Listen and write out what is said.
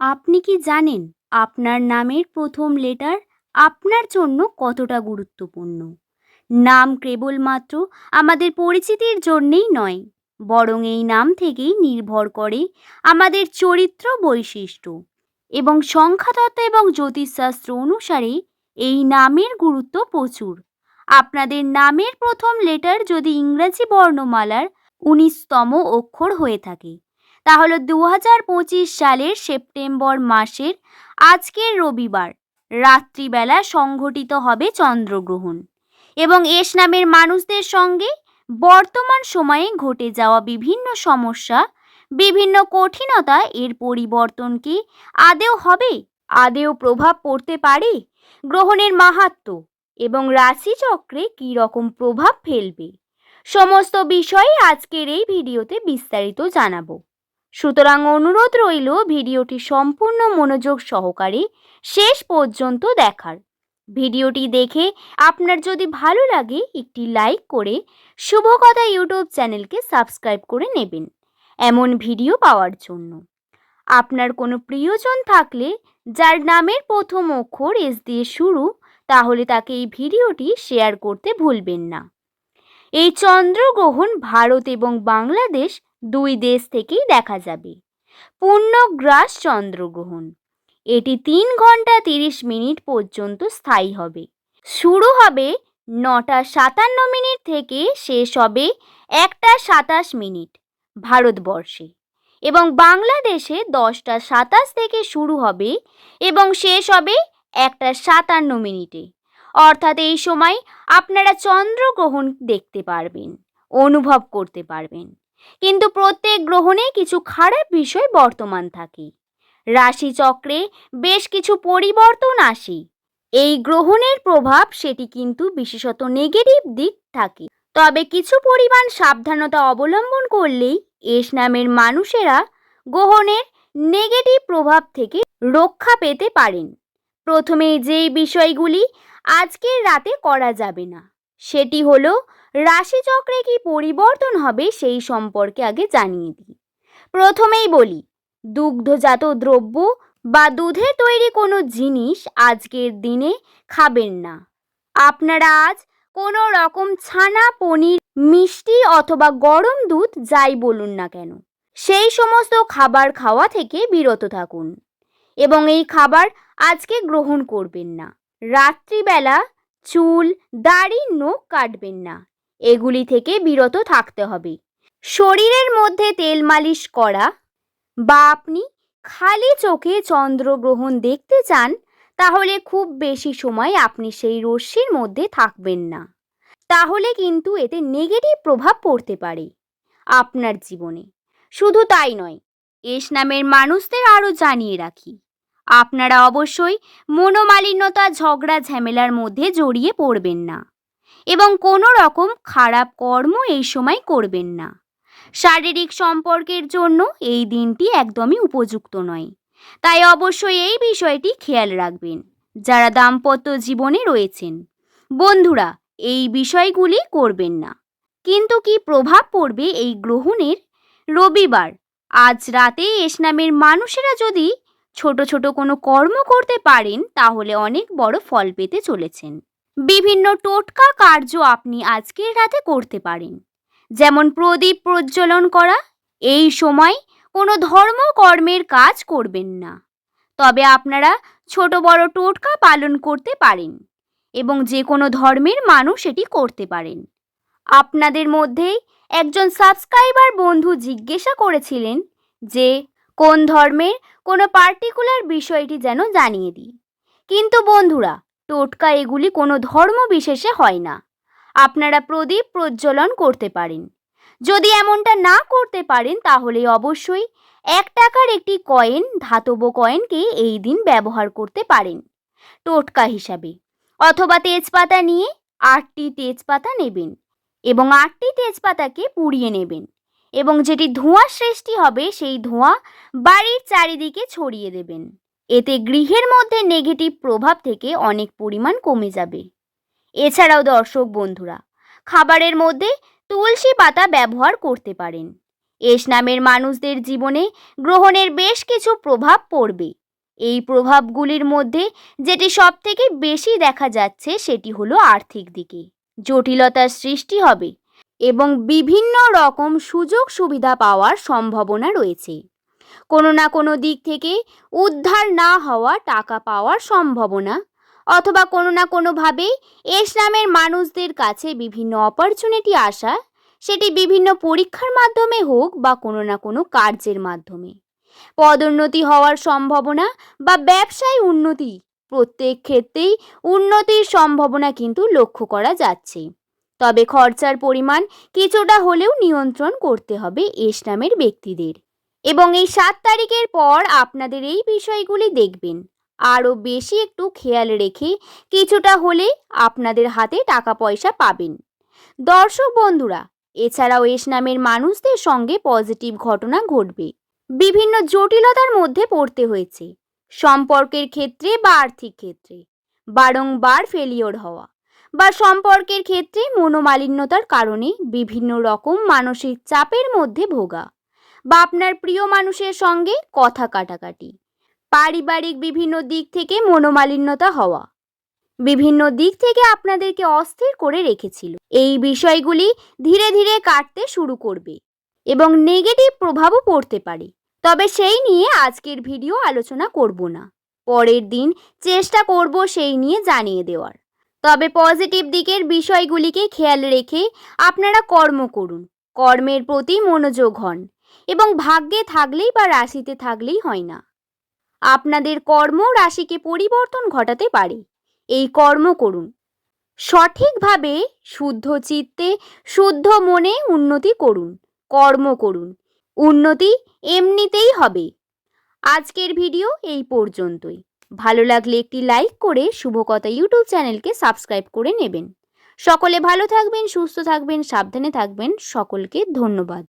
আপনি কি জানেন আপনার নামের প্রথম লেটার আপনার জন্য কতটা গুরুত্বপূর্ণ? নাম কেবলমাত্র আমাদের পরিচিতির জন্যেই নয়, বরং এই নাম থেকেই নির্ভর করে আমাদের চরিত্র বৈশিষ্ট্য এবং সংখ্যাতত্ত্ব এবং জ্যোতিষশাস্ত্র অনুসারে এই নামের গুরুত্ব প্রচুর। আপনাদের নামের প্রথম লেটার যদি ইংরাজি বর্ণমালার উনিশতম অক্ষর হয়ে থাকে তাহলে দু হাজার পঁচিশ সালের সেপ্টেম্বর মাসের আজকের রবিবার রাত্রিবেলা সংঘটিত হবে চন্দ্রগ্রহণ। এবং এস নামের মানুষদের সঙ্গে বর্তমান সময়ে ঘটে যাওয়া বিভিন্ন সমস্যা, বিভিন্ন কঠিনতা এর পরিবর্তন কি আদেও হবে, আদেও প্রভাব পড়তে পারে গ্রহণের মাহাত্ম্য এবং রাশিচক্রে কী রকম প্রভাব ফেলবে। সমস্ত বিষয়ে আজকের এই ভিডিওতে বিস্তারিত জানাব। সুতরাং অনুরোধ রইল ভিডিওটি সম্পূর্ণ মনোযোগ সহকারে শেষ পর্যন্ত দেখার। ভিডিওটি দেখে আপনার যদি ভালো লাগে একটি লাইক করে শুভকথা ইউটিউব চ্যানেলকে সাবস্ক্রাইব করে নেবেন এমন ভিডিও পাওয়ার জন্য। আপনার কোনো প্রিয়জন থাকলে যার নামের প্রথম অক্ষর এস দিয়ে শুরু, তাহলে তাকে এই ভিডিওটি শেয়ার করতে ভুলবেন না। এই চন্দ্রগ্রহণ ভারত এবং বাংলাদেশ দুই দেশ থেকেই দেখা যাবে। পূর্ণগ্রাস চন্দ্রগ্রহণ। এটি তিন ঘণ্টা তিরিশ মিনিট পর্যন্ত স্থায়ী হবে। শুরু হবে নটা সাতান্ন মিনিট থেকে শেষ হবে একটা সাতাশ মিনিট ভারতবর্ষে এবং বাংলাদেশে দশটা সাতাশ থেকে শুরু হবে এবং শেষ হবে একটা সাতান্ন মিনিটে। অর্থাৎ এই সময় আপনারা চন্দ্রগ্রহণ দেখতে পারবেন, অনুভব করতে পারবেন। কিন্তু প্রত্যেক গ্রহণে কিছু খারাপ বিষয় বর্তমান থাকে। রাশিচক্রে বেশ কিছু পরিবর্তন আসে। এই গ্রহণের প্রভাব সেটি কিন্তু বিশেষত নেগেটিভ দিক থাকে। তবে কিছু পরিমাণ সাবধানতা অবলম্বন করলেই এস নামের মানুষেরা গ্রহণের নেগেটিভ প্রভাব থেকে রক্ষা পেতে পারেন। প্রথমে যেই বিষয়গুলি আজকের রাতে করা যাবে না, সেটি হলো রাশিচক্রে কি পরিবর্তন হবে সেই সম্পর্কে আগে জানিয়ে দিই। প্রথমেই বলি, দুগ্ধজাত দ্রব্য বা দুধের তৈরি কোনো জিনিস আজকের দিনে খাবেন না। আপনারা আজ কোনো রকম ছানা, পনির, মিষ্টি অথবা গরম দুধ যাই বলুন না কেন, সেই সমস্ত খাবার খাওয়া থেকে বিরত থাকুন এবং এই খাবার আজকে গ্রহণ করবেন না। রাত্রিবেলা চুল, দাড়ি, নখ কাটবেন না। এগুলি থেকে বিরত থাকতে হবে। শরীরের মধ্যে তেল মালিশ করা। বা আপনি খালি চোখে চন্দ্রগ্রহণ দেখতে চান, তাহলে খুব বেশি সময় আপনি সেই রশ্মির মধ্যে থাকবেন না। তাহলে কিন্তু এতে নেগেটিভ প্রভাব পড়তে পারে আপনার জীবনে। শুধু তাই নয়, এস নামের মানুষদের আরও জানিয়ে রাখি, আপনারা অবশ্যই মনোমালিন্যতা, ঝগড়া, ঝামেলার মধ্যে জড়িয়ে পড়বেন না। এবং কোনো রকম খারাপ কর্ম এই সময় করবেন না। শারীরিক সম্পর্কের জন্য এই দিনটি একদমই উপযুক্ত নয়। তাই অবশ্যই এই বিষয়টি খেয়াল রাখবেন, যারা দাম্পত্য জীবনে রয়েছেন। বন্ধুরা, এই বিষয়গুলি করবেন না। কিন্তু কি প্রভাব পড়বে এই গ্রহণের? রবিবার, আজ রাতে এস নামের মানুষেরা যদি ছোট ছোট কোনো কর্ম করতে পারেন, তাহলে অনেক বড় ফল পেতে চলেছেন। বিভিন্ন টোটকা কার্য আপনি আজকের রাতে করতে পারেন। যেমন প্রদীপ প্রজ্বলন করা, এই সময় কোনো ধর্মকর্মের কাজ করবেন না। তবে আপনারা ছোট বড় টোটকা পালন করতে পারেন এবং যে কোনো ধর্মের মানুষ এটি করতে পারেন। আপনাদের মধ্যেই একজন সাবস্ক্রাইবার বন্ধু জিজ্ঞাসা করেছিলেন যে, কোন ধর্মের কোনো পার্টিকুলার বিষয়টি যেন জানিয়ে দিই। কিন্তু বন্ধুরা টোটকা এগুলি কোনো ধর্ম বিশেষে হয় না। আপনারা প্রদীপ প্রজ্বলন করতে পারেন। যদি এমনটা না করতে পারেন, তাহলে অবশ্যই এক টাকার একটি কয়েন, ধাতব কয়েনকে এই দিন ব্যবহার করতে পারেন, টোটকা হিসাবে। অথবা তেজপাতা নিয়ে আটটি তেজপাতা নেবেন এবং আটটি তেজপাতাকে পুড়িয়ে নেবেন এবং যেটি ধোঁয়া সৃষ্টি হবে, সেই ধোঁয়া বাড়ির চারিদিকে ছড়িয়ে দেবেন। এতে গৃহের মধ্যে নেগেটিভ প্রভাব থেকে অনেক পরিমাণ কমে যাবে। এছাড়াও দর্শক বন্ধুরা, খাবারের মধ্যে তুলসী পাতা ব্যবহার করতে পারেন। এস নামের মানুষদের জীবনে গ্রহণের বেশ কিছু প্রভাব পড়বে। এই প্রভাবগুলির মধ্যে যেটি সবথেকে বেশি দেখা যাচ্ছে সেটি হলো আর্থিক দিকে। জটিলতার সৃষ্টি হবে এবং বিভিন্ন রকম সুযোগ সুবিধা পাওয়ার সম্ভাবনা রয়েছে। কোনো না কোনো দিক থেকে উদ্ধার না হওয়া টাকা পাওয়ার সম্ভাবনা। অথবা কোনো না কোনোভাবে এস নামের মানুষদের কাছে বিভিন্ন অপরচুনিটি আসা, সেটি বিভিন্ন পরীক্ষার মাধ্যমে হোক বা কোনো না কোনো কার্যের মাধ্যমে। পদোন্নতি হওয়ার সম্ভাবনা বা ব্যবসায় উন্নতি প্রত্যেক ক্ষেত্রেই উন্নতির সম্ভাবনা কিন্তু লক্ষ্য করা যাচ্ছে। তবে খরচার পরিমাণ কিছুটা হলেও নিয়ন্ত্রণ করতে হবে এস নামের ব্যক্তিদের। এবং এই সাত তারিখের পর আপনাদের এই বিষয়গুলি দেখবেন। আরও বেশি একটু খেয়াল রেখে কিছুটা হলে আপনাদের হাতে টাকা পয়সা পাবেন। দর্শক বন্ধুরা, এছাড়াও এস নামের মানুষদের সঙ্গে পজিটিভ ঘটনা ঘটবে। বিভিন্ন জটিলতার মধ্যে পড়তে হয়েছে। সম্পর্কের ক্ষেত্রে বা আর্থিক ক্ষেত্রে। বারংবার ফেলিওর হওয়া বা সম্পর্কের ক্ষেত্রে মনোমালিন্যতার কারণে বিভিন্ন রকম মানসিক চাপের মধ্যে ভোগা। বা আপনার প্রিয় মানুষের সঙ্গে কথা কাটাকাটি। পারিবারিক বিভিন্ন দিক থেকে মনোমালিন্যতা হওয়া। বিভিন্ন দিক থেকে আপনাদেরকে অস্থির করে রেখেছিল। এই বিষয়গুলি ধীরে ধীরে কাটতে শুরু করবে এবং নেগেটিভ প্রভাবও পড়তে পারে। তবে সেই নিয়ে আজকের ভিডিও আলোচনা করব না। পরের দিন চেষ্টা করব সেই নিয়ে জানিয়ে দেওয়ার। তবে পজিটিভ দিকের বিষয়গুলিকে খেয়াল রেখে আপনারা কর্ম করুন। কর্মের প্রতি মনোযোগ হন। এবং ভাগ্যে থাকলেই বা রাশিতে থাকলেই হয় না। আপনাদের কর্ম রাশিকে পরিবর্তন ঘটাতে পারে। এই কর্ম করুন। সঠিকভাবে শুদ্ধ চিত্তে, শুদ্ধ মনে উন্নতি করুন। কর্ম করুন। উন্নতি এমনিতেই হবে। আজকের ভিডিও এই পর্যন্তই। ভালো লাগলে একটি লাইক করে শুভকথা ইউটিউব চ্যানেলকে সাবস্ক্রাইব করে নেবেন। সকলে ভালো থাকবেন, সুস্থ থাকবেন, সাবধানে থাকবেন। সকলকে ধন্যবাদ।